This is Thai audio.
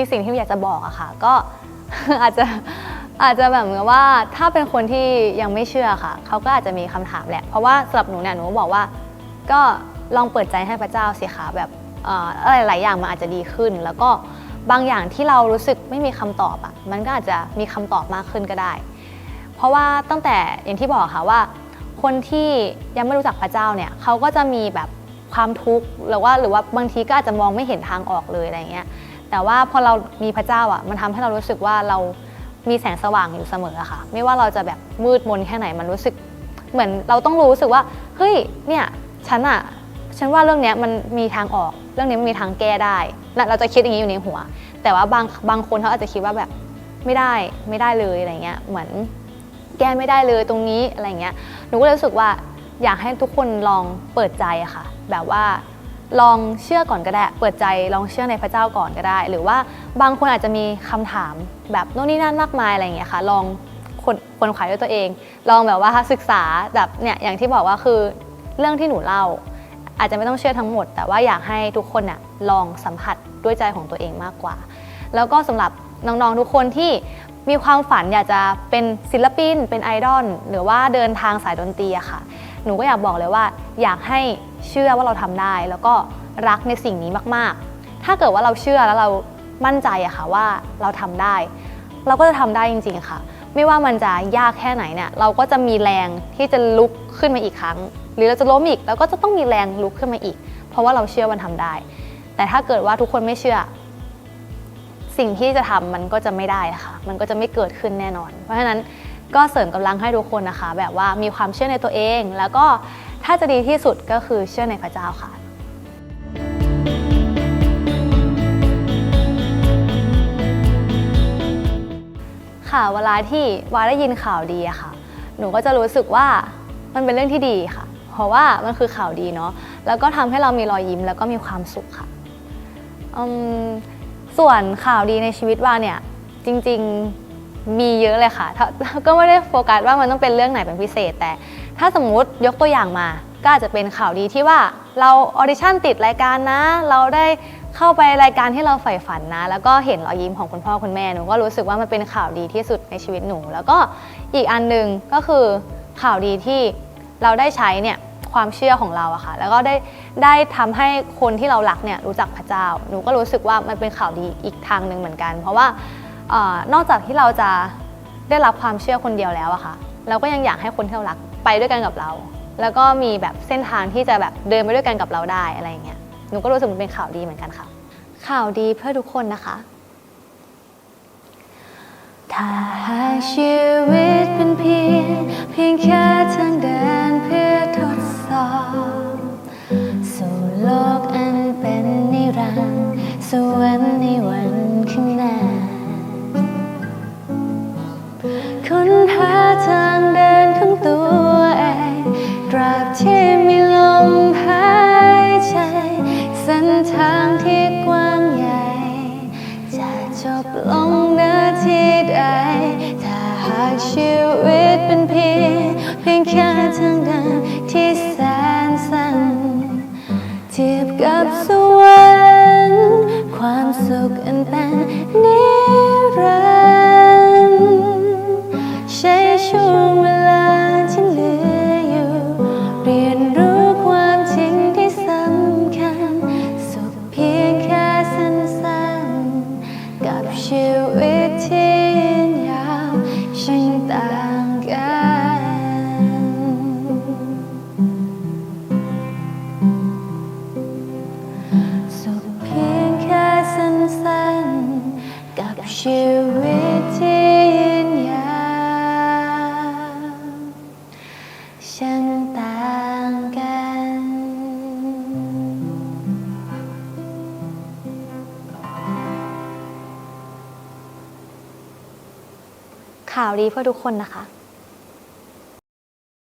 ริงๆสิ่งที่อยากจะบอกอะค่ะ ก็อาจจะอาจจะแบบเหมือนว่าถ้าเป็นคนที่ยังไม่เชื่อค่ะ เขาก็อาจจะมีคำถามแหละเพราะว่าสำหรับหนูเนี่ยหนูก็บอกว่า ก็ลองเปิดใจให้พระเจ้าสิคะแบบอะไรหลายอย่างมันอาจจะดีขึ้น แล้วก็บางอย่างที่เรารู้สึกไม่มีคำตอบอะมันก็อาจจะมีคำตอบมากขึ้นก็ได้ เพราะว่าตั้งแต่อย่างที่บอกค่ะว่า คนที่ยังไม่รู้จักพระเจ้าเนี่ยเขาก็จะมีแบบความทุกข์หรือว่าหรือว่าบางทีก็อาจจะมองไม่เห็นทางออกเลยอะไรเงี้ย แต่ว่าพอเรามีพระเจ้าอะมันทำให้เรารู้สึกว่าเรามีแสงสว่างอยู่เสมออะค่ะ ไม่ว่าเราจะแบบมืดมนแค่ไหนมันรู้สึก เหมือนเราต้องรู้สึกว่าเฮ้ยเนี่ยฉันอะฉันว่าเรื่องนี้มันมีทางออก เรื่องนี้มันมีทางแก้ได้และเราจะคิดอย่างนี้อยู่ในหัว แต่ว่าบางบางคนเขาอาจจะคิดว่าแบบไม่ได้ไม่ได้เลยอะไรเงี้ยเหมือนแก้ไม่ได้เลยตรงนี้อะไรเงี้ยหนูก็เลยรู้สึกว่าอยากให้ทุกคนลองเปิดใจอะค่ะ แบบว่า ลองเชื่อก่อนก็ได้ เปิดใจลองเชื่อในพระเจ้าก่อนก็ได้ หรือว่าบางคนอาจจะมีคำถามแบบโน่นนี่นั่นมากมายอะไรเงี้ยค่ะ ลองคนคนขายด้วยตัวเอง ลองแบบว่าศึกษาแบบเนี่ยอย่างที่บอกว่าคือเรื่องที่หนูเล่า อาจจะไม่ต้องเชื่อทั้งหมด แต่ว่าอยากให้ทุกคนน่ะลองสัมผัสด้วยใจของตัวเองมากกว่า แล้วก็สำหรับน้องๆทุกคนที่มีความฝันอยากจะเป็นศิลปิน เป็นไอดอลหรือว่าเดินทางสายดนตรีอะค่ะ หนูก็อยากบอกเลยว่า อยากให้เชื่อว่าเราทำได้ แล้วก็รักในสิ่งนี้มากๆ ถ้าเกิดว่าเราเชื่อแล้วเรามั่นใจอะค่ะว่าเราทำได้ เราก็จะทำได้จริง ๆค่ะ ไม่ว่ามันจะยากแค่ไหนเนี่ยเราก็จะมีแรงที่จะลุกขึ้นมาอีกครั้ง หรือเราจะล้มอีกเราก็จะต้องมีแรงลุกขึ้นมาอีก เพราะว่าเราเชื่อมันทำได้ แต่ถ้าเกิดว่าทุกคนไม่เชื่อ สิ่งที่จะทำมันก็จะไม่ได้ค่ะ มันก็จะไม่เกิดขึ้นแน่นอน เพราะฉะนั้น ก็เสริมกำลังให้ทุกคนนะคะ แบบว่ามีความเชื่อในตัวเอง แล้วก็ถ้าจะดีที่สุดก็คือเชื่อในพระเจ้าค่ะค่ะเวลาที่วาได้ยินข่าวดีอะค่ะ หนูก็จะรู้สึกว่ามันเป็นเรื่องที่ดีค่ะ เพราะว่ามันคือข่าวดีเนาะแล้วก็ทำให้เรามีรอยยิ้มแล้วก็มีความสุขค่ะส่วนข่าวดีในชีวิตวาเนี่ยจริง ๆ มีเยอะเลยค่ะถ้าก็ไม่ได้โฟกัสว่ามันต้องเป็นเรื่องไหนเป็นพิเศษ แต่ ถ้าสมมุติยกตัวอย่างมา ก็อาจจะเป็นข่าวดีที่ว่าเราออดิชั่นติดรายการนะ เราได้เข้าไปรายการที่เราใฝ่ฝันนะ แล้วก็เห็นรอยยิ้มของคุณพ่อคุณแม่หนูก็รู้สึกว่ามันเป็นข่าวดีที่สุดในชีวิตหนู แล้วก็อีกอันหนึ่งก็คือข่าวดีที่เราได้ใช้เนี่ยความเชื่อของเราอะค่ะ แล้วก็ได้ได้ทำให้คนที่เรารักเนี่ยรู้จักพระเจ้า หนูก็รู้สึกว่ามันเป็นข่าวดีอีกทางหนึ่งเหมือนกัน เพราะว่า ออนอกจากที่เราจะได้รับความเชื่อคนเดียวแล้วอะค่ะ เราก็ยังอยากให้คนที่เรารักไปด้วยกันกับเรา แล้วก็มีแบบเส้นทางที่จะแบบเดินไปด้วยกันกับเราได้อะไรอย่างเงี้ยหนูก็รู้สึกมันเป็นข่าวดีเหมือนกันค่ะ ข่าวดีเพื่อทุกคนนะคะ ถ้าหากชีวิตเป็นเพียงเพียงแค่ทางเดินเพื่อทดสอบสู่โลกอันเป็นนิรันดร์สวรรค์ ชีวิตเป็นเพียงเพียงแค่ทางเดินที่แสนสั้นเทียบกับสวรรค์ความสุขอันเป็นนิรันดร์ใช้ช่วงเวลาที่เหลืออยู่เรียนรู้ความจริงที่สำคัญ สุขเพียงแค่สั้นๆกับชีวิตที่ ข่าวดีเพื่อทุกคนนะคะ